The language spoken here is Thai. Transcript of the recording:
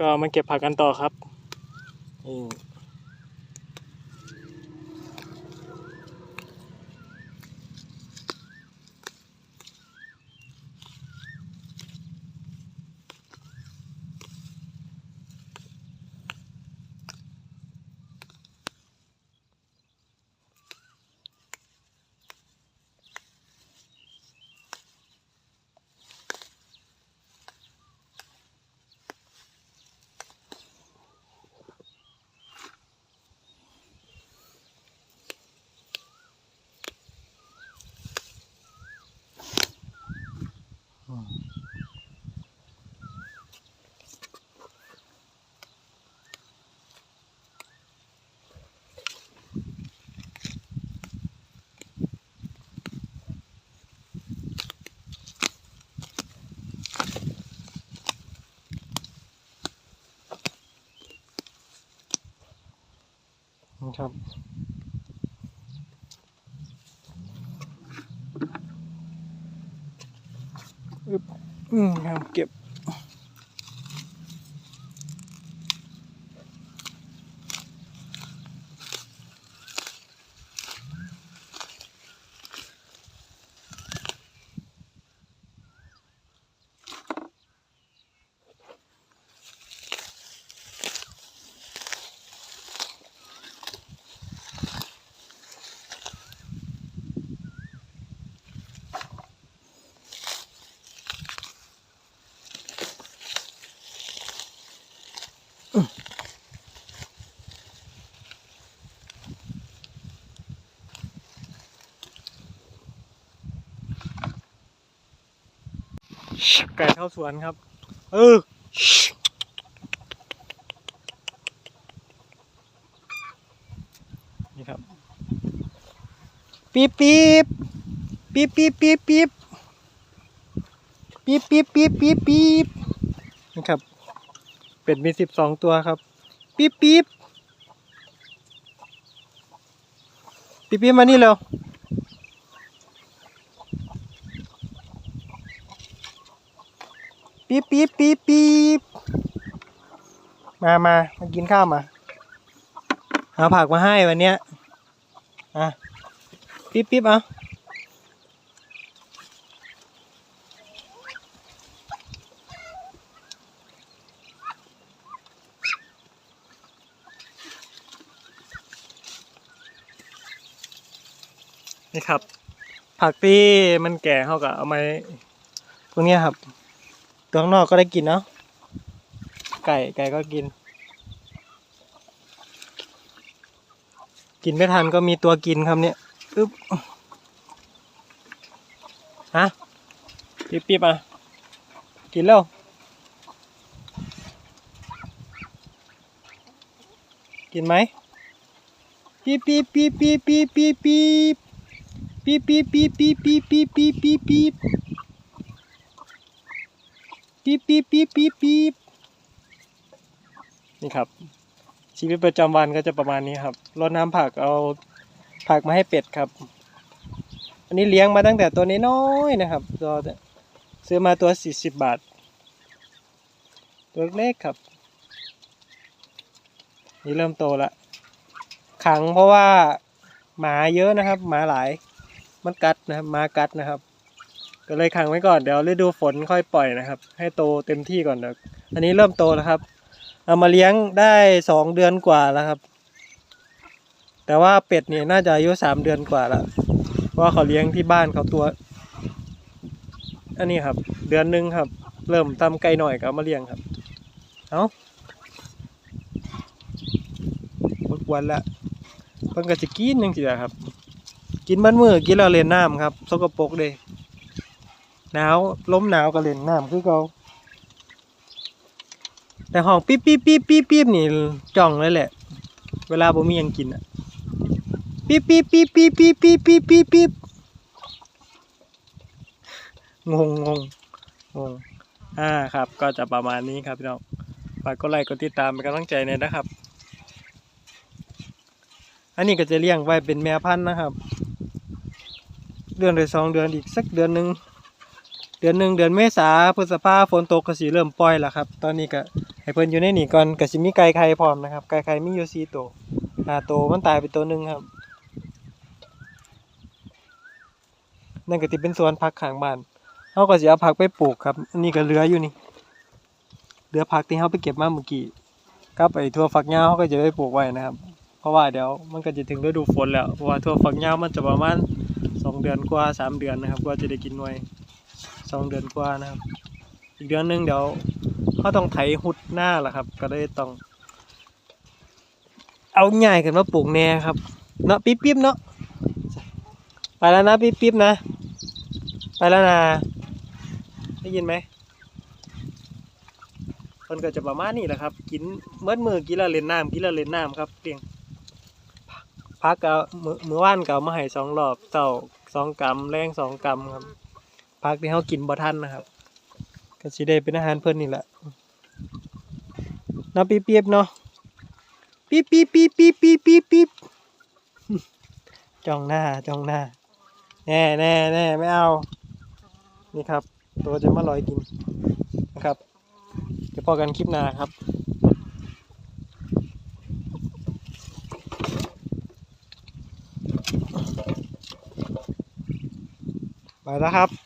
ก็มาเก็บผักกันต่อครับ ครับ อึบอืมครับเก็บ ไก่เข้าสวนครับ เออนี่ครับปี๊บปี๊บปี๊บปี๊บปี๊บปี๊บปี๊บปี๊บปี๊บปี๊บปี๊บนี่ครับ เป็ดมีสิบสองตัวครับปี๊บปี๊บปี๊บปี๊บมานี่เร็ว ปี๊บปี๊บปี๊บปี๊บมามามากินข้าวมาหาผักมาให้วันเนี้ยอะปี๊บปี๊บเอานี่ครับ ผักที่มันแก่เขาก็เอามาพวกเนี้ยครับ ตัวข้างนอกก็ได้กินเนาะไก่ไก่ก็กิน กินไม่ทันก็มีตัวกินครับเนี่ยอึ๊บฮะปี๊บปี๊บอะ กินแล้วกินไหมปี๊บปี๊บปี๊บปี๊บปี๊บปี๊บปี๊บปี๊บปี๊บปี๊บปี๊บปี๊บปี๊บ ปี๊บปี๊บปี๊บปี๊บปี๊บปี๊บปี๊ปนี่ครับ ชีวิตประจำวันก็จะประมาณนี้ครับรดน้ำผักเอาผักมาให้เป็ดครับ อันนี้เลี้ยงมาตั้งแต่ตัวน้อยๆนะครับตัวซื้อมาตัวสี่สิบบาท ตัวเล็กครับ นี่เริ่มโตละขังเพราะว่าหมาเยอะนะครับ หมาหลาย มันกัดนะครับหมากัดนะครับ ก็เลยขังไว้ก่อนเดี๋ยวฤดูฝนค่อยปล่อยนะครับ ให้โตเต็มที่ก่อนเดี๋ยวอันนี้เริ่มโตแล้วครับ เอามาเลี้ยงได้สองเดือนกว่าแล้วครับ แต่ว่าเป็ดเนี่ยน่าจะอายุสามเดือนกว่าแล้วเพราะว่าเขาเลี้ยงที่บ้านเขาตัว อันนี้ครับ เดือนหนึ่งครับ เริ่มทำไก่หน่อยก็เอามาเลี้ยงครับ เอาหมดวันละเพิ่นก็จะกินยังสิครับ กินบ้านมือกินแล้วเล่นน้ำครับ สกปรกเลย หนาวล้มหนาวก็เล่นน้ำคือเขาแต่ห้องปี๊บปี๊บปี๊บปี๊บปี๊บนี่จ้องเลยแหละ เวลาบ่มียังกินอะปี๊บปี๊บปี๊บปี๊บปี๊บปี๊บปี๊บปี๊บปี๊บงงงงงงอ่าครับ ก็จะประมาณนี้ครับพี่น้องฝากกดไลค์กดติดตามเป็นกำลังใจหน่อยนะครับ อันนี้ก็จะเลี้ยงไว้เป็นแม่พันธุ์นะครับ เดือนหรือสองเดือนอีกสักเดือนหนึ่ง เดือนหนึ่งเดือนเมษาพฤษภาฝนตกก็สีเริ่มปล่อยแล้วครับ ตอนนี้ก็ให้เพิ่นอยู่ในนี่ก่อนก็สิมีไก่ไข่พร้อมนะครับไก่ไข่มีอยู่4ตัวห้าตัวมันตายไปตัวหนึ่งครับ นั่นก็สิเป็นสวนผักข้างบ้านเฮาก็สิเอาผักไปปลูกครับอันนี้ก็เหลืออยู่นี่เหลือผักที่เฮาไปเก็บมาเมื่อกี้กับไอ้ทั่วฝักยาวเฮาก็จะไปปลูกไว้นะครับ เพราะว่าเดี๋ยวมันก็จะถึงฤดูฝนแล้วเพราะว่าทั่วฝักยาวมันจะประมาณสองเดือนกว่าสามเดือนนะครับกว่าจะได้กินหน่วย องเดือนกว่านะครับ อีกเดือนหนึงเดี๋ยวเขาต้องไถหุดหน้าละครับ ก็เลยต้อง เอาง่ายกันมาปลูกแหน่ครับเนาะปิ๊บๆเนาะไปแล้วนะปิ๊บๆนะ ไปแล้วนะได้ยินไหมมันก็จะประมาณนี้แหละครับ กินเมื่อมือกินและเล่นน้ำกินและเล่นน้ำครับเพียงพักก็มือมือว่านก็เอามาให้สองรอบเต่าสองกำแรงสองกำครับ พักที่เขากินบ่ทันนะครับก็สิได้เป็นอาหารเพิ่นนี่แหละเนาะปี๊บๆเนาะปี๊บปี๊บปี๊บปี๊บปี๊บปี๊บปี๊บจ้องหน้าจ้องหน้า แน่แน่แน่ไม่เอา นี่ครับ ตัวจะมาลอยกินนะครับเดี๋ยวพอกันคลิปหน้าครับไปแล้วครับ